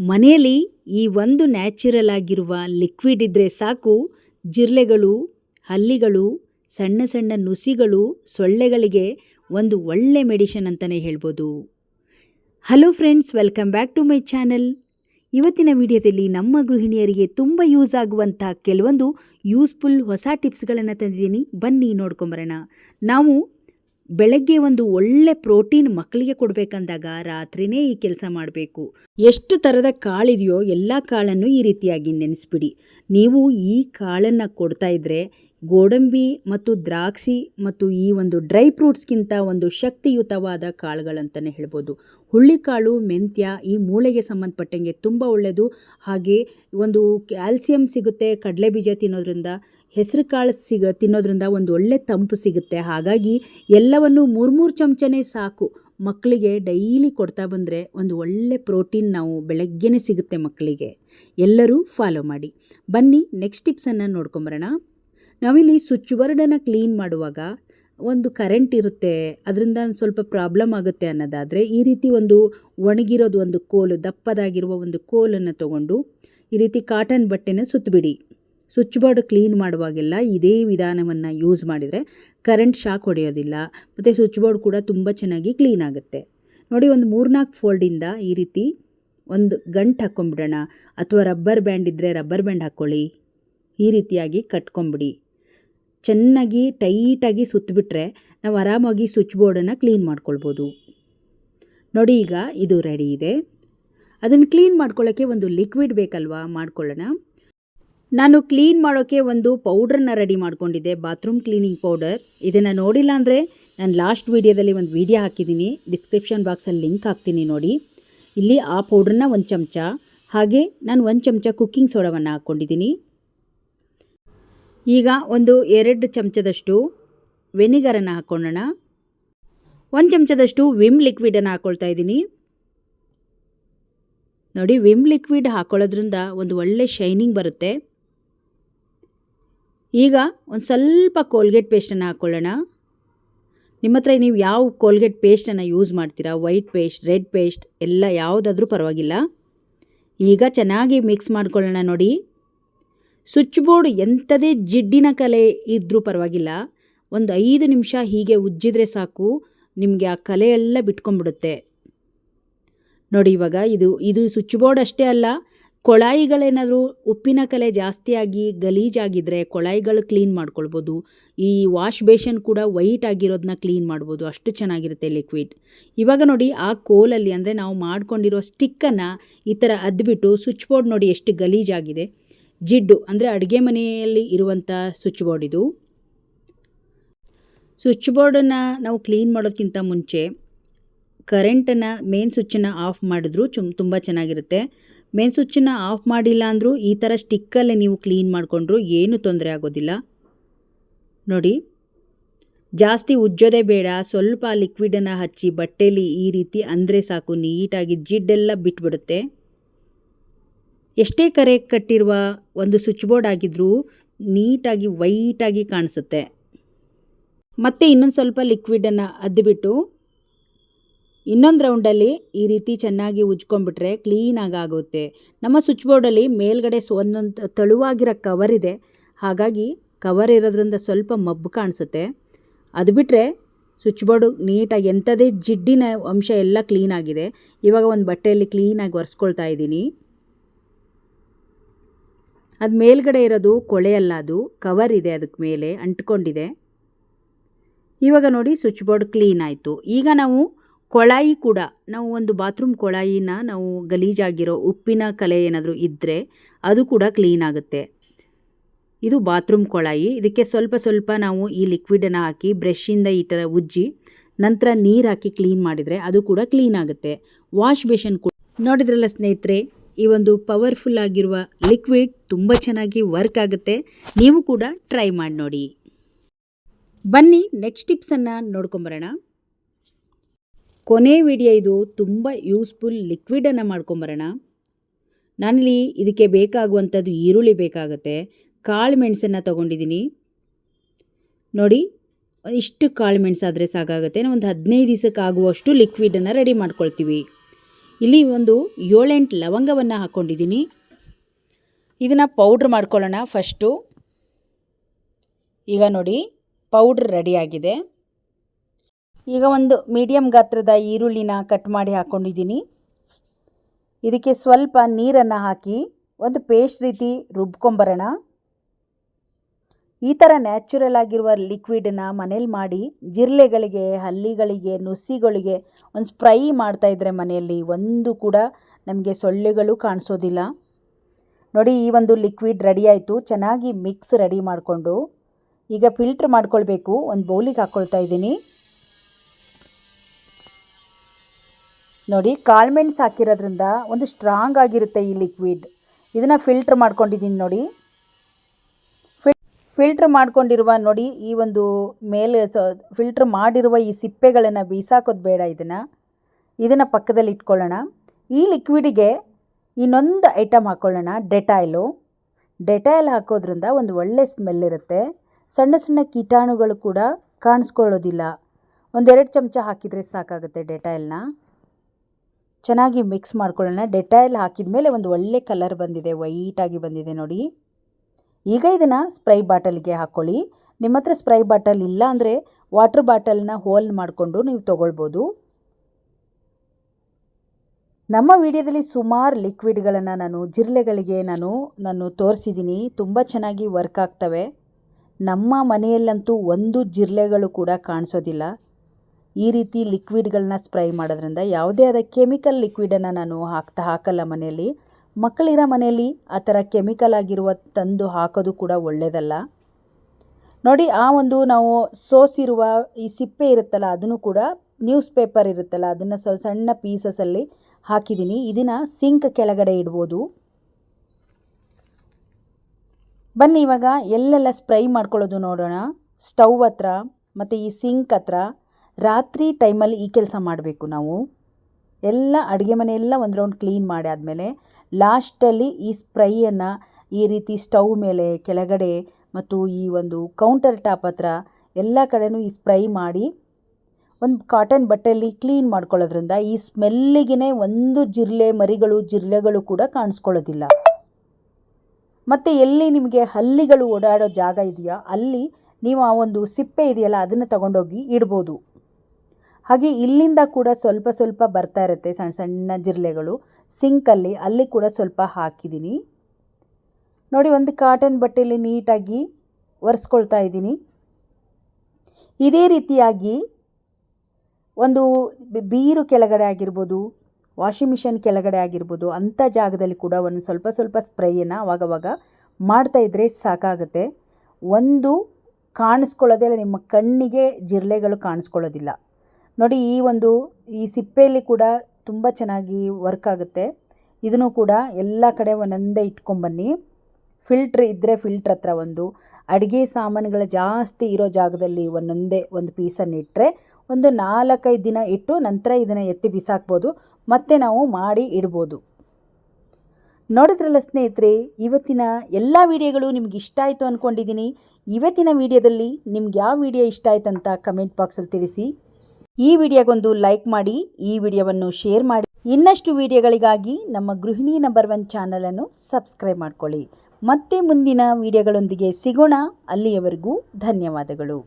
ಮನೆಯಲ್ಲಿ ಈ ಒಂದು ನ್ಯಾಚುರಲ್ ಆಗಿರುವ ಲಿಕ್ವಿಡ್ ಇದ್ದರೆ ಸಾಕು. ಜಿರಳೆಗಳು ಹಲ್ಲಿಗಳು, ಸಣ್ಣ ಸಣ್ಣ ನುಸಿಗಳು, ಸೊಳ್ಳೆಗಳಿಗೆ ಒಂದು ಒಳ್ಳೆ ಮೆಡಿಷನ್ ಅಂತಲೇ ಹೇಳ್ಬೋದು. Hello friends, welcome back to my channel. ಇವತ್ತಿನ ವಿಡಿಯೋದಲ್ಲಿ ನಮ್ಮ ಗೃಹಿಣಿಯರಿಗೆ ತುಂಬ ಯೂಸ್ ಆಗುವಂಥ ಕೆಲವೊಂದು ಯೂಸ್ಫುಲ್ ಹೊಸ ಟಿಪ್ಸ್ಗಳನ್ನು ತಂದಿದ್ದೀನಿ. ಬನ್ನಿ ನೋಡ್ಕೊಂಬರೋಣ. ನಾವು ಬೆಳಗ್ಗೆ ಒಂದು ಒಳ್ಳೆ ಪ್ರೋಟೀನ್ ಮಕ್ಕಳಿಗೆ ಕೊಡಬೇಕಂದಾಗ ರಾತ್ರಿನೇ ಈ ಕೆಲಸ ಮಾಡಬೇಕು. ಎಷ್ಟು ಥರದ ಕಾಳಿದೆಯೋ ಎಲ್ಲ ಕಾಳನ್ನು ಈ ರೀತಿಯಾಗಿ ನೆನೆಸ್ಬಿಡಿ. ನೀವು ಈ ಕಾಳನ್ನು ಕೊಡ್ತಾ ಇದ್ದರೆ ಗೋಡಂಬಿ ಮತ್ತು ದ್ರಾಕ್ಷಿ ಮತ್ತು ಈ ಒಂದು ಡ್ರೈ ಫ್ರೂಟ್ಸ್ಗಿಂತ ಒಂದು ಶಕ್ತಿಯುತವಾದ ಕಾಳುಗಳಂತಲೇ ಹೇಳ್ಬೋದು. ಹುಳ್ಳಿಕಾಳು, ಮೆಂತ್ಯ ಈ ಮೂಳೆಗೆ ಸಂಬಂಧಪಟ್ಟಂಗೆ ತುಂಬ ಒಳ್ಳೆಯದು. ಹಾಗೆ ಒಂದು ಕ್ಯಾಲ್ಸಿಯಂ ಸಿಗುತ್ತೆ ಕಡಲೆ ಬೀಜ ತಿನ್ನೋದ್ರಿಂದ ಹೆಸರು ಕಾಳು ಸಿಗ ತಿನ್ನೋದ್ರಿಂದ ಒಂದು ಒಳ್ಳೆ ತಂಪು ಸಿಗುತ್ತೆ. ಹಾಗಾಗಿ ಎಲ್ಲವನ್ನು ಮೂರು ಮೂರು ಚಮಚನೇ ಸಾಕು. ಮಕ್ಕಳಿಗೆ ಡೈಲಿ ಕೊಡ್ತಾ ಬಂದರೆ ಒಂದು ಒಳ್ಳೆ ಪ್ರೋಟೀನ್ ನಾವು ಬೆಳಗ್ಗೆನೇ ಸಿಗುತ್ತೆ ಮಕ್ಕಳಿಗೆ. ಎಲ್ಲರೂ ಫಾಲೋ ಮಾಡಿ. ಬನ್ನಿ, ನೆಕ್ಸ್ಟ್ ಟಿಪ್ಸನ್ನು ನೋಡ್ಕೊಂಬರೋಣ. ನಾವಿಲ್ಲಿ ಸ್ವಿಚ್ ಬೋರ್ಡನ್ನು ಕ್ಲೀನ್ ಮಾಡುವಾಗ ಒಂದು ಕರೆಂಟ್ ಇರುತ್ತೆ, ಅದರಿಂದ ಸ್ವಲ್ಪ ಪ್ರಾಬ್ಲಮ್ ಆಗುತ್ತೆ ಅನ್ನೋದಾದರೆ ಈ ರೀತಿ ಒಂದು ಒಣಗಿರೋದು ಒಂದು ಕೋಲು, ದಪ್ಪದಾಗಿರುವ ಒಂದು ಕೋಲನ್ನು ತಗೊಂಡು ಈ ರೀತಿ ಕಾಟನ್ ಬಟ್ಟೆನ ಸುತ್ತಬಿಡಿ ಸ್ವಿಚ್ ಬೋರ್ಡ್ ಕ್ಲೀನ್ ಮಾಡುವಾಗೆಲ್ಲ ಇದೇ ವಿಧಾನವನ್ನು ಯೂಸ್ ಮಾಡಿದರೆ ಕರೆಂಟ್ ಶಾಕ್ ಹೊಡೆಯೋದಿಲ್ಲ, ಮತ್ತು ಸ್ವಿಚ್ ಬೋರ್ಡ್ ಕೂಡ ತುಂಬ ಚೆನ್ನಾಗಿ ಕ್ಲೀನ್ ಆಗುತ್ತೆ. ನೋಡಿ ಒಂದು ಮೂರ್ನಾಲ್ಕು ಫೋಲ್ಡಿಂದ ಈ ರೀತಿ ಒಂದು ಗಂಟು ಹಾಕ್ಕೊಂಬಿಡೋಣ ಅಥವಾ ರಬ್ಬರ್ ಬ್ಯಾಂಡ್ ಇದ್ದರೆ ರಬ್ಬರ್ ಬ್ಯಾಂಡ್ ಹಾಕ್ಕೊಳ್ಳಿ ಈ ರೀತಿಯಾಗಿ ಕಟ್ಕೊಂಬಿಡಿ ಚೆನ್ನಾಗಿ ಟೈಟಾಗಿ ಸುತ್ತಿಬಿಟ್ರೆ ನಾವು ಆರಾಮಾಗಿ ಸ್ವಿಚ್ ಬೋರ್ಡನ್ನು ಕ್ಲೀನ್ ಮಾಡ್ಕೊಳ್ಬೋದು. ನೋಡಿ ಈಗ ಇದು ರೆಡಿ ಇದೆ. ಅದನ್ನು ಕ್ಲೀನ್ ಮಾಡ್ಕೊಳ್ಳೋಕ್ಕೆ ಒಂದು ಲಿಕ್ವಿಡ್ ಬೇಕಲ್ವಾ? ಮಾಡ್ಕೊಳ್ಳೋಣ. ನಾನು ಕ್ಲೀನ್ ಮಾಡೋಕ್ಕೆ ಒಂದು ಪೌಡ್ರನ್ನ ರೆಡಿ ಮಾಡ್ಕೊಂಡಿದ್ದೆ, ಬಾತ್ರೂಮ್ ಕ್ಲೀನಿಂಗ್ ಪೌಡರ್. ಇದನ್ನು ನೋಡಿಲ್ಲ ಅಂದರೆ ನಾನು ಲಾಸ್ಟ್ ವೀಡಿಯೋದಲ್ಲಿ ಒಂದು ವೀಡಿಯೋ ಹಾಕಿದ್ದೀನಿ. ಡಿಸ್ಕ್ರಿಪ್ಷನ್ ಬಾಕ್ಸಲ್ಲಿ ಲಿಂಕ್ ಹಾಕ್ತೀನಿ ನೋಡಿ. ಇಲ್ಲಿ ಆ ಪೌಡ್ರನ್ನ ಒಂದು ಚಮಚ, ಹಾಗೆ ನಾನು ಒಂದು ಚಮಚ ಕುಕ್ಕಿಂಗ್ ಸೋಡವನ್ನು ಹಾಕ್ಕೊಂಡಿದ್ದೀನಿ. ಈಗ ಒಂದು ಎರಡು ಚಮಚದಷ್ಟು ವೆನಿಗರನ್ನು ಹಾಕ್ಕೊಳ್ಳೋಣ ಒಂದು ಚಮಚದಷ್ಟು ವಿಮ್ ಲಿಕ್ವಿಡನ್ನು ಹಾಕ್ಕೊಳ್ತಾ ಇದ್ದೀನಿ. ನೋಡಿ, ವಿಮ್ ಲಿಕ್ವಿಡ್ ಹಾಕ್ಕೊಳ್ಳೋದ್ರಿಂದ ಒಂದು ಒಳ್ಳೆ ಶೈನಿಂಗ್ ಬರುತ್ತೆ. ಈಗ ಒಂದು ಸ್ವಲ್ಪ ಕೋಲ್ಗೇಟ್ ಪೇಸ್ಟನ್ನು ಹಾಕ್ಕೊಳ್ಳೋಣ ನಿಮ್ಮ ಹತ್ರ ನೀವು ಯಾವ ಕೋಲ್ಗೇಟ್ ಪೇಸ್ಟನ್ನು ಯೂಸ್ ಮಾಡ್ತೀರಾ? ವೈಟ್ ಪೇಸ್ಟ್, ರೆಡ್ ಪೇಸ್ಟ್, ಎಲ್ಲ ಯಾವುದಾದ್ರೂ ಪರವಾಗಿಲ್ಲ. ಈಗ ಚೆನ್ನಾಗಿ ಮಿಕ್ಸ್ ಮಾಡ್ಕೊಳ್ಳೋಣ ನೋಡಿ. ಸ್ವಿಚ್ ಬೋರ್ಡ್ ಎಂಥದೇ ಜಿಡ್ಡಿನ ಕಲೆ ಇದ್ದರೂ ಪರವಾಗಿಲ್ಲ. ಒಂದು ಐದು ನಿಮಿಷ ಹೀಗೆ ಉಜ್ಜಿದ್ರೆ ಸಾಕು, ನಿಮಗೆ ಆ ಕಲೆ ಎಲ್ಲ ಬಿಟ್ಕೊಂಡ್ಬಿಡುತ್ತೆ. ನೋಡಿ ಇವಾಗ ಇದು ಇದು ಸ್ವಿಚ್ ಬೋರ್ಡ್ ಅಷ್ಟೇ ಅಲ್ಲ, ಕೊಳಾಯಿಗಳೇನಾದರೂ ಉಪ್ಪಿನ ಕಲೆ ಜಾಸ್ತಿಯಾಗಿ ಗಲೀಜಾಗಿದ್ದರೆ ಕೊಳಾಯಿಗಳು ಕ್ಲೀನ್ ಮಾಡ್ಕೊಳ್ಬೋದು. ಈ ವಾಶ್ ಬೇಷನ್ ಕೂಡ ವೈಟ್ ಆಗಿರೋದನ್ನ ಕ್ಲೀನ್ ಮಾಡ್ಬೋದು, ಅಷ್ಟು ಚೆನ್ನಾಗಿರುತ್ತೆ ಲಿಕ್ವಿಡ್. ಇವಾಗ ನೋಡಿ ಆ ಕೋಲಲ್ಲಿ ಅಂದರೆ ನಾವು ಮಾಡ್ಕೊಂಡಿರೋ ಸ್ಟಿಕ್ಕನ್ನು ಈ ಥರ ಅದ್ಬಿಟ್ಟು ಸ್ವಿಚ್ ಬೋರ್ಡ್ ನೋಡಿ ಎಷ್ಟು ಗಲೀಜಾಗಿದೆ. ಜಿಡ್ಡು, ಅಂದರೆ ಅಡುಗೆ ಮನೆಯಲ್ಲಿ ಇರುವಂಥ ಸ್ವಿಚ್ ಬೋರ್ಡ್ ಇದು. ಸ್ವಿಚ್ ಬೋರ್ಡನ್ನು ನಾವು ಕ್ಲೀನ್ ಮಾಡೋದಕ್ಕಿಂತ ಮುಂಚೆ ಕರೆಂಟನ್ನು, ಮೇನ್ ಸ್ವಿಚ್ಚನ್ನು ಆಫ್ ಮಾಡಿದ್ರು ಚುಮ್ ತುಂಬ ಚೆನ್ನಾಗಿರುತ್ತೆ. ಮೇನ್ ಸ್ವಿಚ್ಚನ್ನು ಆಫ್ ಮಾಡಿಲ್ಲ ಅಂದರೂ ಈ ಥರ ಸ್ಟಿಕ್ಕಲ್ಲೇ ನೀವು ಕ್ಲೀನ್ ಮಾಡಿಕೊಂಡ್ರು ಏನೂ ತೊಂದರೆ ಆಗೋದಿಲ್ಲ. ನೋಡಿ, ಜಾಸ್ತಿ ಉಜ್ಜೋದೇ ಬೇಡ, ಸ್ವಲ್ಪ ಲಿಕ್ವಿಡನ್ನು ಹಚ್ಚಿ ಬಟ್ಟೆಯಲ್ಲಿ ಈ ರೀತಿ ಅಂದರೆ ಸಾಕು, ನೀಟಾಗಿ ಜಿಡ್ಡೆಲ್ಲ ಬಿಟ್ಬಿಡುತ್ತೆ. ಎಷ್ಟೇ ಕರೆ ಕಟ್ಟಿರುವ ಒಂದು ಸ್ವಿಚ್ ಬೋರ್ಡ್ ಆಗಿದ್ರೂ ನೀಟಾಗಿ, ವೈಟಾಗಿ ಕಾಣಿಸುತ್ತೆ. ಮತ್ತು ಇನ್ನೊಂದು ಸ್ವಲ್ಪ ಲಿಕ್ವಿಡನ್ನು ಅದ್ದುಬಿಟ್ಟು ಇನ್ನೊಂದು ರೌಂಡಲ್ಲಿ ಈ ರೀತಿ ಚೆನ್ನಾಗಿ ಉಜ್ಕೊಂಡ್ಬಿಟ್ರೆ ಕ್ಲೀನಾಗಿ ಆಗುತ್ತೆ. ನಮ್ಮ ಸ್ವಿಚ್ ಬೋರ್ಡಲ್ಲಿ ಮೇಲ್ಗಡೆ ಒಂದೊಂದು ತೆಳುವಾಗಿರೋ ಕವರ್ ಇದೆ. ಹಾಗಾಗಿ ಕವರ್ ಇರೋದ್ರಿಂದ ಸ್ವಲ್ಪ ಮಬ್ಬು ಕಾಣಿಸುತ್ತೆ. ಅದು ಬಿಟ್ಟರೆ ಸ್ವಿಚ್ ಬೋರ್ಡು ನೀಟಾಗಿ ಎಂಥದೇ ಜಿಡ್ಡಿನ ಅಂಶ ಎಲ್ಲ ಕ್ಲೀನಾಗಿದೆ ಇವಾಗ ಒಂದು ಬಟ್ಟೆಯಲ್ಲಿ ಕ್ಲೀನಾಗಿ ಒರೆಸ್ಕೊಳ್ತಾ ಇದ್ದೀನಿ. ಅದು ಮೇಲ್ಗಡೆ ಇರೋದು ಕೊಳೆಯಲ್ಲ ಅದು. ಕವರ್ ಇದೆ ಅದಕ್ಕೆ ಮೇಲೆ, ಅಂಟ್ಕೊಂಡಿದೆ. ಇವಾಗ ನೋಡಿ ಸ್ವಿಚ್ ಬೋರ್ಡ್ ಕ್ಲೀನ್ ಆಯಿತು. ಈಗ ನಾವು ಕೊಳಾಯಿ ಕೂಡ, ನಾವು ಒಂದು ಬಾತ್ರೂಮ್ ಕೊಳಾಯಿನ ನಾವು ಗಲೀಜಾಗಿರೋ ಉಪ್ಪಿನ ಕಲೆ ಏನಾದರೂ ಇದ್ದರೆ ಅದು ಕೂಡ ಕ್ಲೀನ್ ಆಗುತ್ತೆ. ಇದು ಬಾತ್ರೂಮ್ ಕೊಳಾಯಿ. ಇದಕ್ಕೆ ಸ್ವಲ್ಪ ಸ್ವಲ್ಪ ನಾವು ಈ ಲಿಕ್ವಿಡನ್ನು ಹಾಕಿ ಬ್ರಷಿಂದ ಈ ಥರ ಉಜ್ಜಿ, ನಂತರ ನೀರು ಹಾಕಿ ಕ್ಲೀನ್ ಮಾಡಿದರೆ ಅದು ಕೂಡ ಕ್ಲೀನ್ ಆಗುತ್ತೆ. ವಾಶ್ ಬೇಷನ್ ಕೂಡ. ನೋಡಿದ್ರಲ್ಲ ಸ್ನೇಹಿತರೆ ಈ ಒಂದು ಪವರ್ಫುಲ್ ಆಗಿರುವ ಲಿಕ್ವಿಡ್ ತುಂಬ ಚೆನ್ನಾಗಿ ವರ್ಕ್ ಆಗುತ್ತೆ. ನೀವು ಕೂಡ ಟ್ರೈ ಮಾಡಿ ನೋಡಿ. ಬನ್ನಿ ನೆಕ್ಸ್ಟ್ ಟಿಪ್ಸನ್ನು ನೋಡ್ಕೊಂಬರೋಣ. ಕೊನೆ ವಿಡಿಯೋ ಇದು ತುಂಬ ಯೂಸ್ಫುಲ್ ಲಿಕ್ವಿಡನ್ನು ಮಾಡ್ಕೊಂಬರೋಣ. ನಾನಿಲ್ಲಿ ಇದಕ್ಕೆ ಬೇಕಾಗುವಂಥದ್ದು ಈರುಳ್ಳಿ ಬೇಕಾಗುತ್ತೆ. ಕಾಳು ಮೆಣಸನ್ನು ತೊಗೊಂಡಿದ್ದೀನಿ. ನೋಡಿ ಇಷ್ಟು ಕಾಳು ಮೆಣಸಾದರೆ ಸಾಕಾಗುತ್ತೆ. ನಾವು ಒಂದು ಹದಿನೈದು ದಿವಸಕ್ಕಾಗುವಷ್ಟು ಲಿಕ್ವಿಡನ್ನು ರೆಡಿ ಮಾಡ್ಕೊಳ್ತೀವಿ. ಇಲ್ಲಿ ಒಂದು ಏಳೆಂಟು ಲವಂಗವನ್ನು ಹಾಕ್ಕೊಂಡಿದ್ದೀನಿ ಇದನ್ನು ಪೌಡ್ರ್ ಮಾಡ್ಕೊಳ್ಳೋಣ ಫಸ್ಟು. ಈಗ ನೋಡಿ, ಪೌಡ್ರ್ ರೆಡಿಯಾಗಿದೆ ಈಗ ಒಂದು ಮೀಡಿಯಂ ಗಾತ್ರದ ಈರುಳ್ಳಿನ ಕಟ್ ಮಾಡಿ ಹಾಕ್ಕೊಂಡಿದ್ದೀನಿ ಇದಕ್ಕೆ ಸ್ವಲ್ಪ ನೀರನ್ನು ಹಾಕಿ ಒಂದು ಪೇಸ್ಟ್ ರೀತಿ ರುಬ್ಕೊಂಬರೋಣ. ಈ ಥರ ನ್ಯಾಚುರಲ್ ಆಗಿರುವ ಲಿಕ್ವಿಡನ್ನ ಮನೇಲಿ ಮಾಡಿ ಜಿರಲೆಗಳಿಗೆ, ಹಲ್ಲಿಗಳಿಗೆ ನುಸಿಗಳಿಗೆ ಒಂದು ಸ್ಪ್ರೈ ಮಾಡ್ತಾಯಿದ್ರೆ ಮನೆಯಲ್ಲಿ ಒಂದು ಕೂಡ ನಮಗೆ ಸೊಳ್ಳೆಗಳು ಕಾಣಿಸೋದಿಲ್ಲ. ನೋಡಿ ಈ ಒಂದು ಲಿಕ್ವಿಡ್ ರೆಡಿ ಆಯಿತು. ಚೆನ್ನಾಗಿ ಮಿಕ್ಸ್ ರೆಡಿ ಮಾಡಿಕೊಂಡು ಈಗ ಫಿಲ್ಟ್ರ್ ಮಾಡ್ಕೊಳ್ಬೇಕು. ಒಂದು ಬೌಲಿಗೆ ಹಾಕ್ಕೊಳ್ತಾ ಇದ್ದೀನಿ. ನೋಡಿ ಕಾಳ್ಮೆಣ್ಸು ಹಾಕಿರೋದ್ರಿಂದ ಒಂದು ಸ್ಟ್ರಾಂಗ್ ಆಗಿರುತ್ತೆ ಈ ಲಿಕ್ವಿಡ್ ಇದನ್ನು ಫಿಲ್ಟ್ರ್ ಮಾಡ್ಕೊಂಡಿದ್ದೀನಿ ನೋಡಿ. ಫಿಲ್ಟ್ರ್ ಮಾಡ್ಕೊಂಡಿರುವ ನೋಡಿ, ಈ ಒಂದು ಮೇಲೆ ಸೊ ಫಿಲ್ಟ್ರ್ ಮಾಡಿರುವ ಈ ಸಿಪ್ಪೆಗಳನ್ನು ಬೀಸಾಕೋದು ಬೇಡ ಇದನ್ನು. ಇದನ್ನು ಪಕ್ಕದಲ್ಲಿ ಇಟ್ಕೊಳ್ಳೋಣ. ಈ ಲಿಕ್ವಿಡಿಗೆ ಇನ್ನೊಂದು ಐಟಮ್ ಹಾಕ್ಕೊಳ್ಳೋಣ ಡೆಟಾಯ್ಲು ಡೆಟಾಯ್ಲ್ ಹಾಕೋದ್ರಿಂದ ಒಂದು ಒಳ್ಳೆ ಸ್ಮೆಲ್ ಇರುತ್ತೆ. ಸಣ್ಣ ಸಣ್ಣ ಕೀಟಾಣುಗಳು ಕೂಡ ಕಾಣಿಸ್ಕೊಳ್ಳೋದಿಲ್ಲ. ಒಂದೆರಡು ಚಮಚ ಹಾಕಿದರೆ ಸಾಕಾಗುತ್ತೆ ಡೆಟಾಯ್ಲ್ನ ಚೆನ್ನಾಗಿ ಮಿಕ್ಸ್ ಮಾಡ್ಕೊಳ್ಳೋಣ. ಡೆಟಾಯ್ಲ್ ಹಾಕಿದ ಮೇಲೆ ಒಂದು ಒಳ್ಳೆ ಕಲರ್ ಬಂದಿದೆ ವೈಟಾಗಿ ಬಂದಿದೆ ನೋಡಿ. ಈಗ ಇದನ್ನು ಸ್ಪ್ರೈ ಬಾಟಲ್ಗೆ ಹಾಕ್ಕೊಳ್ಳಿ ನಿಮ್ಮ ಹತ್ರ ಸ್ಪ್ರೈ ಬಾಟಲ್ ಇಲ್ಲ ಅಂದರೆ ವಾಟ್ರ್ ಬಾಟಲ್ನ ಹೋಲ್ ಮಾಡಿಕೊಂಡು ನೀವು ತೊಗೊಳ್ಬೋದು. ನಮ್ಮ ವಿಡಿಯೋದಲ್ಲಿ ಸುಮಾರು ಲಿಕ್ವಿಡ್ಗಳನ್ನು ನಾನು ಜಿರ್ಲೆಗಳಿಗೆ ನಾನು ನಾನು ತೋರಿಸಿದ್ದೀನಿ ತುಂಬ ಚೆನ್ನಾಗಿ ವರ್ಕ್ ಆಗ್ತವೆ. ನಮ್ಮ ಮನೆಯಲ್ಲಂತೂ ಒಂದು ಜಿರ್ಲೆಗಳು ಕೂಡ ಕಾಣಿಸೋದಿಲ್ಲ. ಈ ರೀತಿ ಲಿಕ್ವಿಡ್ಗಳನ್ನ ಸ್ಪ್ರೈ ಮಾಡೋದ್ರಿಂದ ಯಾವುದೇ ಆದ ಕೆಮಿಕಲ್ ಲಿಕ್ವಿಡನ್ನು ನಾನು ಹಾಕ್ತಾ ಹಾಕಲ್ಲ ಮನೆಯಲ್ಲಿ. ಮಕ್ಕಳಿರೋ ಮನೆಯಲ್ಲಿ ಆ ಥರ ಕೆಮಿಕಲ್ ಆಗಿರುವ ತಂದು ಹಾಕೋದು ಕೂಡ ಒಳ್ಳೆಯದಲ್ಲ ನೋಡಿ, ಆ ಒಂದು ನಾವು ಸೋಸಿರುವ ಈ ಸಿಪ್ಪೆ ಇರುತ್ತಲ್ಲ, ಅದನ್ನು ಕೂಡ ನ್ಯೂಸ್ ಪೇಪರ್ ಇರುತ್ತಲ್ಲ, ಅದನ್ನು ಸ್ವಲ್ಪ ಸಣ್ಣ ಪೀಸಸಲ್ಲಿ ಹಾಕಿದ್ದೀನಿ. ಇದನ್ನು ಸಿಂಕ್ ಕೆಳಗಡೆ ಇಡ್ಬೋದು. ಬನ್ನಿ, ಇವಾಗ ಎಲ್ಲೆಲ್ಲ ಸ್ಪ್ರೈ ಮಾಡ್ಕೊಳ್ಳೋದು ನೋಡೋಣ. ಸ್ಟವ್ ಹತ್ರ, ಮತ್ತು ಈ ಸಿಂಕ್ ಹತ್ರ ರಾತ್ರಿ ಟೈಮಲ್ಲಿ ಈ ಕೆಲಸ ಮಾಡಬೇಕು ನಾವು. ಎಲ್ಲ ಅಡುಗೆ ಮನೆಯೆಲ್ಲ ಒಂದು ರೌಂಡ್ ಕ್ಲೀನ್ ಮಾಡಿ ಆದಮೇಲೆ ಲಾಸ್ಟಲ್ಲಿ ಈ ಸ್ಪ್ರೈಯನ್ನು ಈ ರೀತಿ ಸ್ಟವ್ ಮೇಲೆ ಕೆಳಗಡೆ ಮತ್ತು ಈ ಒಂದು ಕೌಂಟರ್ ಟಾಪ್ ಹತ್ರ ಎಲ್ಲ ಕಡೆನೂ ಈ ಸ್ಪ್ರೈ ಮಾಡಿ ಒಂದು ಕಾಟನ್ ಬಟ್ಟೆಯಲ್ಲಿ ಕ್ಲೀನ್ ಮಾಡ್ಕೊಳ್ಳೋದ್ರಿಂದ ಈ ಸ್ಮೆಲ್ಲಿಗೆ ಒಂದು ಜಿರ್ಲೆ ಮರಿಗಳು, ಜಿರ್ಲೆಗಳು ಕೂಡ ಕಾಣಿಸ್ಕೊಳ್ಳೋದಿಲ್ಲ. ಮತ್ತು ಎಲ್ಲಿ ನಿಮಗೆ ಹಲ್ಲಿಗಳು ಓಡಾಡೋ ಜಾಗ ಇದೆಯಾ, ಅಲ್ಲಿ ನೀವು ಆ ಒಂದು ಸಿಪ್ಪೆ ಇದೆಯಲ್ಲ, ಅದನ್ನು ತಗೊಂಡೋಗಿ ಇಡ್ಬೋದು. ಹಾಗೆ ಇಲ್ಲಿಂದ ಕೂಡ ಸ್ವಲ್ಪ ಸ್ವಲ್ಪ ಬರ್ತಾ ಇರುತ್ತೆ ಸಣ್ಣ ಸಣ್ಣ ಜಿರಲೆಗಳು ಸಿಂಕಲ್ಲಿ ಅಲ್ಲಿ ಕೂಡ ಸ್ವಲ್ಪ ಹಾಕಿದ್ದೀನಿ. ನೋಡಿ ಒಂದು ಕಾಟನ್ ಬಟ್ಟೆಯಲ್ಲಿ ನೀಟಾಗಿ ಒರೆಸ್ಕೊಳ್ತಾ ಇದ್ದೀನಿ. ಇದೇ ರೀತಿಯಾಗಿ ಒಂದು ಬೀರು ಕೆಳಗಡೆ ಆಗಿರ್ಬೋದು ವಾಷಿಂಗ್ ಮಿಷನ್ ಕೆಳಗಡೆ ಆಗಿರ್ಬೋದು, ಅಂಥ ಜಾಗದಲ್ಲಿ ಕೂಡ ಒಂದು ಸ್ವಲ್ಪ ಸ್ವಲ್ಪ ಸ್ಪ್ರೇಯನ್ನು ಆವಾಗವಾಗ ಮಾಡ್ತಾ ಇದ್ದರೆ ಸಾಕಾಗುತ್ತೆ. ಒಂದು ಕಾಣಿಸ್ಕೊಳ್ಳೋದೇ ನಿಮ್ಮ ಕಣ್ಣಿಗೆ ಜಿರಲೆಗಳು ಕಾಣಿಸ್ಕೊಳ್ಳೋದಿಲ್ಲ. ನೋಡಿ, ಈ ಒಂದು, ಈ ಸಿಪ್ಪೆಯಲ್ಲಿ ಕೂಡ ತುಂಬ ಚೆನ್ನಾಗಿ ವರ್ಕ್ ಆಗುತ್ತೆ. ಇದನ್ನು ಕೂಡ ಎಲ್ಲ ಕಡೆ ಒಂದೊಂದೇ ಇಟ್ಕೊಂಬನ್ನಿ ಫಿಲ್ಟ್ರ್ ಇದ್ದರೆ ಫಿಲ್ಟ್ರ್ ಹತ್ರ ಒಂದು. ಅಡುಗೆ ಸಾಮಾನುಗಳ ಜಾಸ್ತಿ ಇರೋ ಜಾಗದಲ್ಲಿ ಒಂದೊಂದೇ ಒಂದು ಪೀಸನ್ನು ಇಟ್ಟರೆ ಒಂದು ನಾಲ್ಕೈದು ದಿನ ಇಟ್ಟು ನಂತರ ಇದನ್ನು ಎತ್ತಿ ಬಿಸಾಕ್ಬೋದು. ಮತ್ತೆ ನಾವು ಮಾಡಿ ಇಡ್ಬೋದು. ನೋಡಿದ್ರಲ್ಲ ಸ್ನೇಹಿತರೆ, ಇವತ್ತಿನ ಎಲ್ಲ ವಿಡಿಯೋಗಳು ನಿಮ್ಗೆ ಇಷ್ಟ ಆಯಿತು ಅಂದ್ಕೊಂಡಿದ್ದೀನಿ ಇವತ್ತಿನ ವಿಡಿಯೋದಲ್ಲಿ ನಿಮ್ಗೆ ಯಾವ ವಿಡಿಯೋ ಇಷ್ಟ ಆಯ್ತು ಅಂತ ಕಮೆಂಟ್ ಬಾಕ್ಸಲ್ಲಿ ತಿಳಿಸಿ. ಈ ವಿಡಿಯೋಗೊಂದು ಲೈಕ್ ಮಾಡಿ, ಈ ವಿಡಿಯೋವನ್ನು ಶೇರ್ ಮಾಡಿ. ಇನ್ನಷ್ಟು ವಿಡಿಯೋಗಳಿಗಾಗಿ ನಮ್ಮ ಗೃಹಿಣಿ ನಂಬರ್ ಒನ್ ಚಾನಲನ್ನು ಸಬ್ಸ್ಕ್ರೈಬ್ ಮಾಡ್ಕೊಳ್ಳಿ. ಮತ್ತೆ ಮುಂದಿನ ವಿಡಿಯೋಗಳೊಂದಿಗೆ ಸಿಗೋಣ. ಅಲ್ಲಿಯವರೆಗೂ ಧನ್ಯವಾದಗಳು.